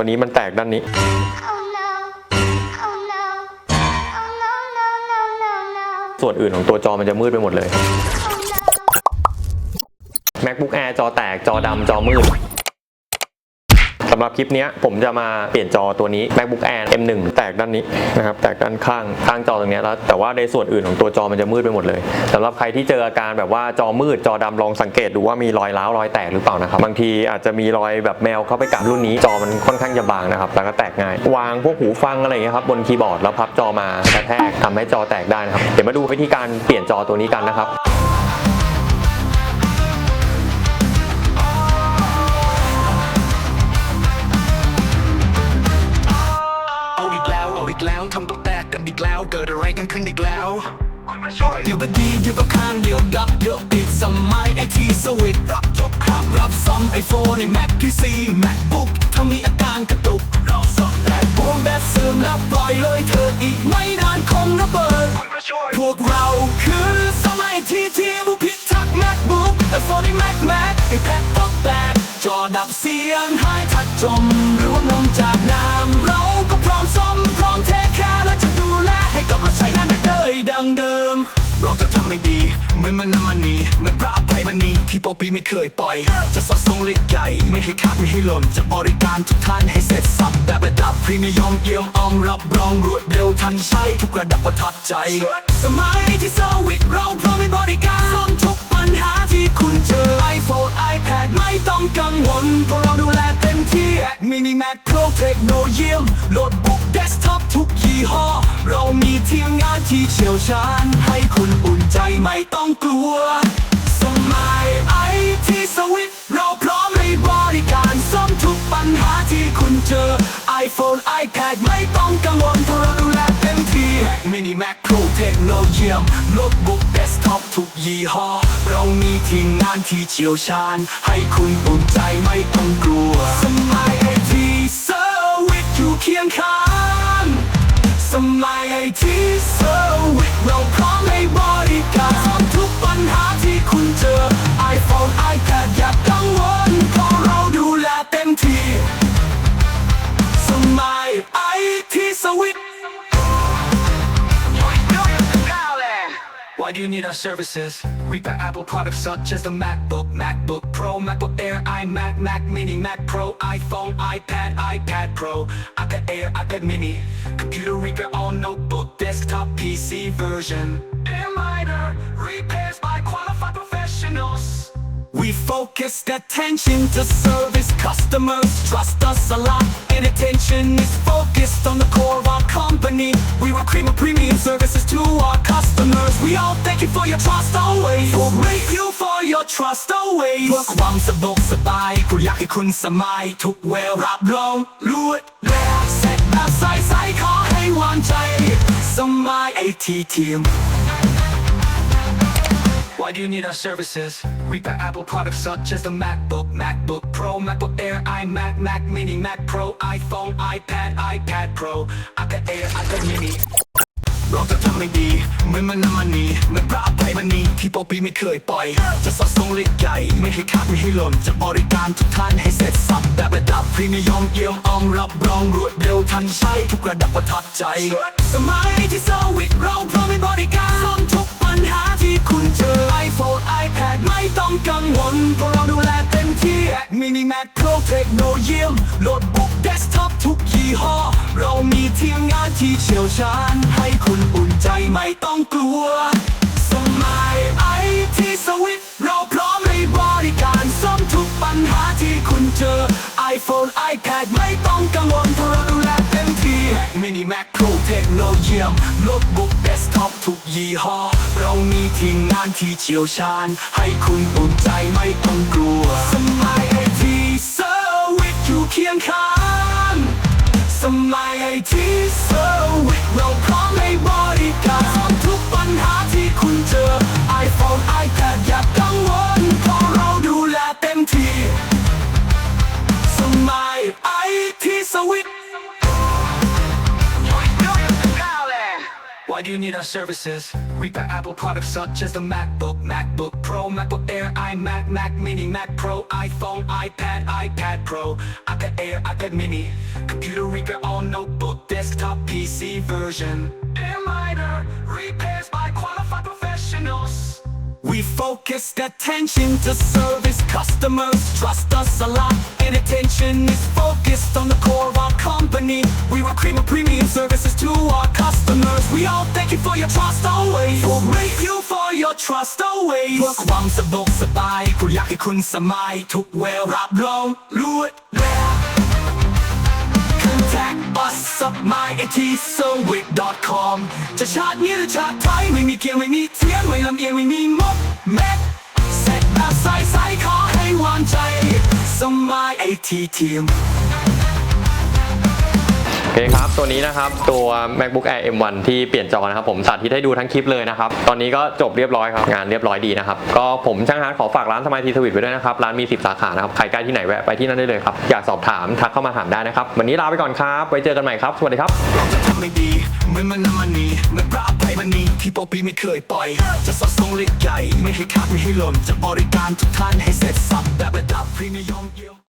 ตัวนี้มันแตกด้านนี้ ส่วนอื่นของตัวจอมันจะมืดไปหมดเลย MacBook Air จอแตกจอดำจอมืดำหรับคลิปนี้ผมจะมาเปลี่ยนจอตัวนี้ MacBook Air M1 แตกด้านนี้นะครับแตกด้านข้างข้างจอตรงนี้แล้วแต่ว่าในส่วนอื่นของตัวจอมันจะมืดไปหมดเลยสำหรับใครที่เจออาการแบบว่าจอมืดจอดำลองสังเกตดูว่ามีรอยร้าวรอยแตกหรือเปล่านะครับบางทีอาจจะมีรอยแบบแมวเข้าไปกัดรุ่นนี้จอมันค่อนข้างจะบางนะครับแล้วก็แตกง่ายวางพวกหูฟังอะไรเงี้ยครับบนคีย์บอร์ดแล้วพับจอมากระแทกทำให้จอแตกได้นะครับเดี๋ยวมาดูวิธีการเปลี่ยนจอตัวนี้กันนะครับ กแล้วทำตัวแตกกันอีกแล้ว เกิดอะไรกันขึ้นอีกแล้วเดี๋ยวก็ดีเดี๋ยวก็ข้างเดี๋ยวดับเดี๋ยวติดสมัยไอทีสวิตช์รับจบครับรับซ่อมไอโฟนไอแม็กพีซีแม็กบุ๊กถ้ามีอาการกระตุกเราซ่อมแบตบวมแบตเสื่อมแล้วปล่อยเลยเธออีกไม่นานคงระเบิดพวกเราคือสมัยที่ทีมพิทักษ์แม็กบุ๊กไอโฟนไอแม็กแม็กไอแพดตกแตกจอดับเสียงหายทัดจมร่วงลงจา เราจะทำให้ดีเหมือนมันนำมันนีเหมือนพระอภัยมันนีที่ปอปีไม่เคยปล่อย จะสอดส่งเล็กใหญ่ไม่ให้ขาดไม่ให้หล่นจะบริการทุกท่านให้เสร็จสับแบบระดับพรีเมียมเกี่ยมออมรับรองรวดเร็วทันใช้ทุกระดับประทับใจ สมัยที่เซอร์วิสเราพร้อมให้บริการซ่อมทุกปัญหาที่คุณเจอ iPhone ไม่ต้องกังวลเพราะเราดูแลเต็มที่มินิแม c Pro เทคโนโลยีโน้ตบุ๊กเดสก์ท็อปทุกยี่ห้อ เรามีทีมงานที่เชี่ยวชาญ ให้คุณอุ่นใจไม่ต้องกลัว สมัยไอทีสวิตเราพร้อมให้บริการซ่อมทุกปัญหาที่คุณเจอ iPhone iPad ไม่ต้องกังวลเพราะเราดูแล มที่มินิแมคโครเทคโนโลยีโน้ตบุ๊กเดสก์ท็อปทุกยี่ห้อ เรามีทีมงานที่เชี่ยวชาญ ให้คุณอุ่นใจไม่ต้องกลัวสมัยไอทีเซอร์วิสอยู่เคียงข้างสมัยไอทีเซอร์วิสเราพร้อม Why do you need our services? Got Apple products such as the MacBook, MacBook Pro, MacBook Air, iMac, Mac Mini, Mac Pro, iPhone, iPad, iPad Pro, iPad Air, iPad Mini, Computer Reaper on notebook, desktop, PC version. And minor repairs by qualified professionals. We focused attention to service customers trust us a lot and attention is focused on the core of our company we were cream of premium services to our customers we all thank you for your trust always we'll rate you for your trust always เพื่อความสะดวกสบายกูอยากให้คุณสมัยทุกเวลรับรองรวดเร็วเสร็จแบบใสๆขอให้วางใจ สมัยไอทีทีม Why do you need our services? We got Apple products such as the MacBook, MacBook Pro, MacBook Air, iMac, Mac Mini, Mac Pro, iPhone, iPad, iPad Pro, iPad Air, iPad Mini เราจะทำให้ดีเหมือนมันนำมันนีเหมือนพระอภัยมณีที่ปอปีไม่เคยปล่อย จะสอดส่งเล็กใหญ่ไม่ให้ขาดไม่ให้หล่นจะบริการทุกท่านให้เสร็จสับแบบระดับพรีเมียมเยี่ยมออมรับรองรวดเร็วทันใจทุกระดับประทับใจ สมัยที่เซอร์วิสเราพร้อมให้บริการ ต้องกังวลเพราะเราดูแลเต็มที่ Mini Mac Pro เทคโนโลยีโน้ตบุ๊กเดสก์ท็อปทุกยี่ห้อ เรามีทีมงานที่เชี่ยวชาญ ให้คุณอุ่นใจไม่ต้องกลัว สมัยไอทีสวิตเราพร้อมให้บริการซ่อมทุกปัญหาที่คุณเจอ iPhone iPad ไม่ต้อง Mini Mac Pro เทคโนโลยีโน้ตบุ๊กเดสก์ท็อปทุกยี่ห้อ เรามีทีมงานที่เชี่ยวชาญ ให้คุณอุ่นใจไม่ต้องกลัว สมัยไอทีเซอร์วิสอยู่เคียงข้าง สมัยไอทีเซอร์วิสเราพร้อมให้บริการซ่อมทุกปัญหาที่คุณเจอ iPhone iPad อย่ากังวลเพราะเราดูแลเต็มที่สมัยไอทีสวิต Why do you need our services? Got Apple products such as the MacBook, MacBook Pro, MacBook Air, iMac, Mac Mini, Mac Pro, iPhone, iPad, iPad Pro, iPad Air, iPad Mini, Computer Reaper, all notebook, desktop, PC version. Air miner, repairs by qualified professionals. We focused attention to service customers trust us a lot and attention is focused on the core of our company we were cream of premium services to our customers we all thank you for your trust always we'll rate you for your trust always เพื่อความสะดวกสบายกูอยากให้คุณสมัยทุกเวลรับรองรวดเร็ว Contact us up my at service.com จะชาตินี้หรือชาติไทยไม่มีเกียงไม่มีเทียงไม่ลำเอียงไม่มีมดแม็กเสร็จแบบใส่ใสขอให้วางใจสมัยไอทีทีม เคครับตัวนี้นะครับตัว MacBook Air M1 ที่เปลี่ยนจอนะครับผมสาธิตให้ดูทั้งคลิปเลยนะครับตอนนี้ก็จบเรียบร้อยครับงานเรียบร้อยดีนะครับก็ผมช่างฮาร์ดขอฝากร้านสมัยทีสวิตไว้ด้วยนะครับร้านมี 10 สาขานะครับใครใกล้ที่ไหนแวะไปที่นั่นได้เลยครับอยากสอบถามทักเข้ามาถามได้นะครับวันนี้ลาไปก่อนครับไว้เจอกันใหม่ครับสวัสดีครับเราจะทำไม่ดีเหมือนมันนำมันนีเหมือนพระอภัยมณีที่ปอปีไม่เคยปล่อย จะสอดส่องเล็กใหญ่ไม่ให้ขาดไม่ให้หล่นจะบริการทุกท่านให้เสร็จสับแบบระดับพรีเมียมเยี่ยม